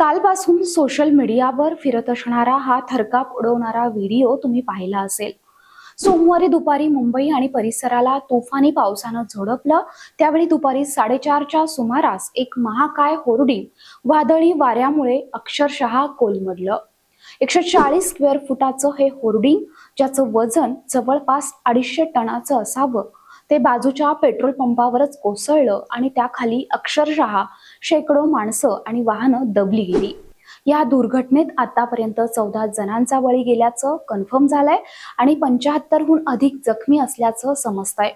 कालपासून सोशल मीडियावर फिरत असणारा हा थरकाप उडवणारा व्हिडिओ तुम्ही पाहिला असेल. सोमवारी दुपारी मुंबई आणि परिसराला तुफानी पावसानं झोडपलं. त्यावेळी दुपारी साडेचारच्या सुमारास एक महाकाय होर्डिंग वादळी वाऱ्यामुळे अक्षरशः कोलमडलं. एकशे चाळीस स्क्वेअर फुटाचं हे होर्डिंग ज्याचं वजन जवळपास अडीचशे टनाचं असावं ते बाजूच्या पेट्रोल पंपावरच कोसळलं आणि त्याखाली अक्षरशः शेकडो माणसं आणि वाहनं दबली गेली. या दुर्घटनेत आतापर्यंत चौदा जणांचा बळी गेल्याचं कन्फर्म झालंय आणि पंच्याहत्तरहून अधिक जखमी असल्याचं समजतंय.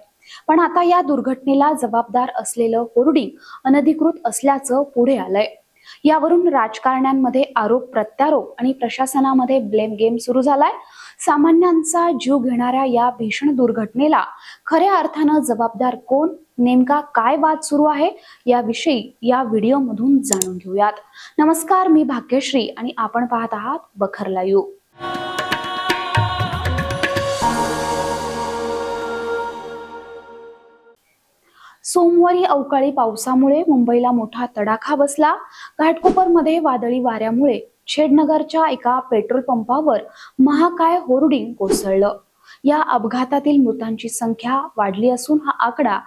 पण आता या दुर्घटनेला जबाबदार असलेलं होर्डिंग अनधिकृत असल्याचं पुढे आलंय. यावरून राजकारण्यांमध्ये आरोप प्रत्यारोप आणि प्रशासनामध्ये ब्लेम गेम सुरू झालाय. सामान्यांचा जीव घेणाऱ्या या भीषण दुर्घटनेला खऱ्या अर्थानं जबाबदार कोण? नेमका काय वाद सुरू आहे? याविषयी या व्हिडिओमधून जाणून घेऊयात. नमस्कार मी भाग्यश्री आणि आपण पाहत आहात बखरला यू सोमवारी अवकाळी पावसामुळे मुंबईला मोठा तडाखा बसला. घाटकोपरमध्ये वादळी वाऱ्यामुळे छेडनगरच्या एका पेट्रोल पंपावर महाकाय होर्डिंग कोसळलं. या अपघातातील मृतांची संख्या वाढली असून हा आकडा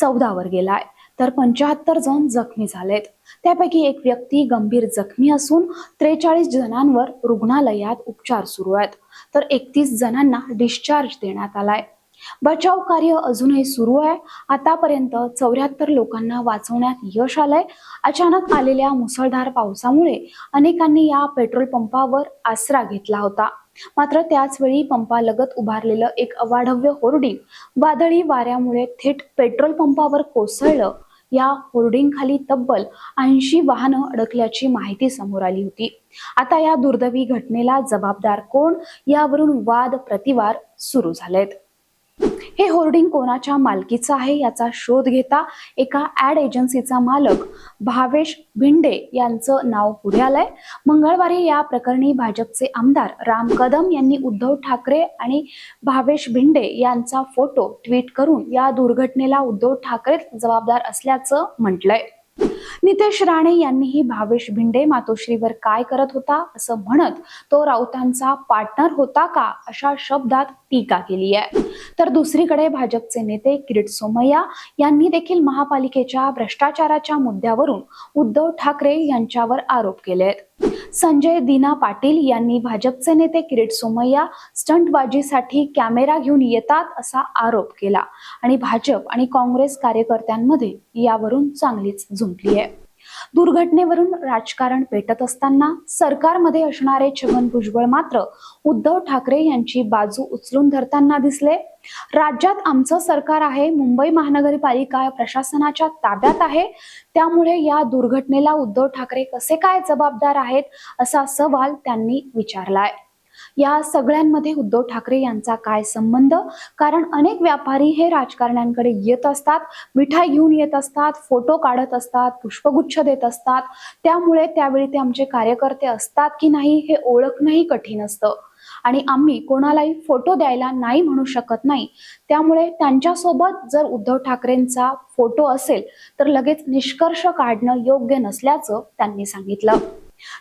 चौदावर गेलाय. तर पंचाहत्तर जण जखमी झालेत. त्यापैकी एक व्यक्ती गंभीर जखमी असून त्रेचाळीस जणांवर रुग्णालयात उपचार सुरू आहेत. तर एकतीस जणांना डिस्चार्ज देण्यात आलाय. बचाव कार्य अजूनही सुरू आहे. आतापर्यंत चौऱ्याहत्तर लोकांना वाचवण्यात यश आलंय. अचानक आलेल्या मुसळधार पावसामुळे अनेकांनी या पेट्रोल पंपावर आसरा घेतला होता. मात्र त्याचवेळी पंपालगत उभारलेलं एक अवाढव्य होर्डिंग वादळी वाऱ्यामुळे थेट पेट्रोल पंपावर कोसळलं. या होर्डिंग खाली तब्बल ऐंशी वाहनं अडकल्याची माहिती समोर आली होती. आता या दुर्दैवी घटनेला जबाबदार कोण? यावरून वाद प्रतिवार सुरू झालेत. हे होर्डिंग कोणाच्या मालकीचं आहे याचा शोध घेता एका ऍड एजन्सीचा मालक भावेश भिंडे यांचं नाव पुढे आलंय. मंगळवारी या प्रकरणी भाजपचे आमदार राम कदम यांनी उद्धव ठाकरे आणि भावेश भिंडे यांचा फोटो ट्विट करून या दुर्घटनेला उद्धव ठाकरे जबाबदार असल्याचं म्हटलंय. नितेश राणे यांनीही भावेश भिंडे मातोश्रीवर काय करत होता असं म्हणत तो राऊतांचा पार्टनर होता का अशा शब्दात टीका केली आहे. तर दुसरीकडे भाजपचे नेते किरीट सोमय्या यांनी देखील महापालिकेच्या भ्रष्टाचाराच्या मुद्द्यावरून उद्धव ठाकरे यांच्यावर आरोप केले आहेत संजय दिना पाटील यांनी भाजपचे नेते किरीट सोमय्या स्टंटबाजीसाठी कॅमेरा घेऊन येतात असा आरोप केला. आणि भाजप आणि काँग्रेस कार्यकर्त्यांमध्ये यावरून चांगलीच झुंपली आहे. दुर्घटनेवरून राजकारण पेटत असताना सरकारमध्ये असणारे छगन भुजबळ मात्र उद्धव ठाकरे यांची बाजू उचलून धरताना दिसले. राज्यात आमचं सरकार आहे मुंबई महानगरपालिका प्रशासनाच्या ताब्यात आहे. त्यामुळे या दुर्घटनेला उद्धव ठाकरे कसे काय जबाबदार आहेत असा सवाल त्यांनी विचारलाय. या सगळ्यांमध्ये उद्धव ठाकरे यांचा काय संबंध? कारण अनेक व्यापारी हे राजकारण्यांकडे येत असतात मिठाई घेऊन येत असतात फोटो काढत असतात पुष्पगुच्छ देत असतात. त्यामुळे त्यावेळी ते आमचे कार्यकर्ते असतात की नाही हे ओळखणंही कठीण असतं. आणि आम्ही कोणालाही फोटो द्यायला नाही म्हणू शकत नाही. त्यामुळे त्यांच्यासोबत जर उद्धव ठाकरेंचा फोटो असेल तर लगेच निष्कर्ष काढणं योग्य नसल्याचं त्यांनी सांगितलं.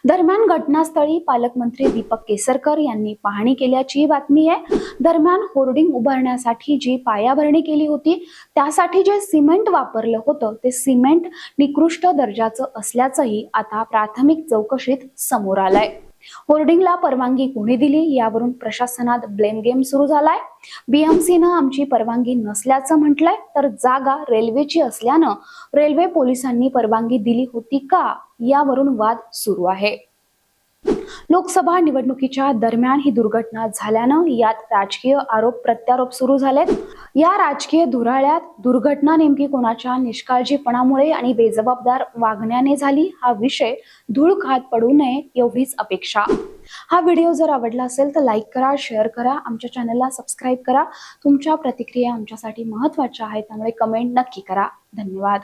दरम्यान घटनास्थळी पालकमंत्री दीपक केसरकर यांनी पाहणी केल्याची बातमी आहे. दरम्यान होर्डिंग उभारण्यासाठी जी पायाभरणी केली होती त्यासाठी जे सिमेंट वापरलं होतं ते सिमेंट निकृष्ट दर्जाचं असल्याचंही आता प्राथमिक चौकशीत समोर आलंय. होर्डिंगला परवानगी कोणी दिली यावरून प्रशासनात ब्लेम गेम सुरू झालाय. बीएमसीनं आमची परवानगी नसल्याचं म्हटलंय तर जागा रेल्वेची असल्यानं रेल्वे पोलिसांनी परवानगी दिली होती का यावरून वाद सुरू आहे. लोकसभा निवडणुकीच्या दरम्यान ही दुर्घटना झाल्यानं यात राजकीय आरोप प्रत्यारोप सुरू झालेत. या राजकीय धुराळ्यात दुर्घटना नेमकी कोणाच्या निष्काळजीपणामुळे आणि बेजबाबदार वागण्याने झाली हा विषय धूळ खात पडू नये एवढीच अपेक्षा. हा व्हिडिओ जर आवडला असेल तर लाईक करा शेअर करा आमच्या चॅनलला सबस्क्राईब करा. तुमच्या प्रतिक्रिया आमच्यासाठी महत्त्वाच्या आहेत त्यामुळे कमेंट नक्की करा. धन्यवाद.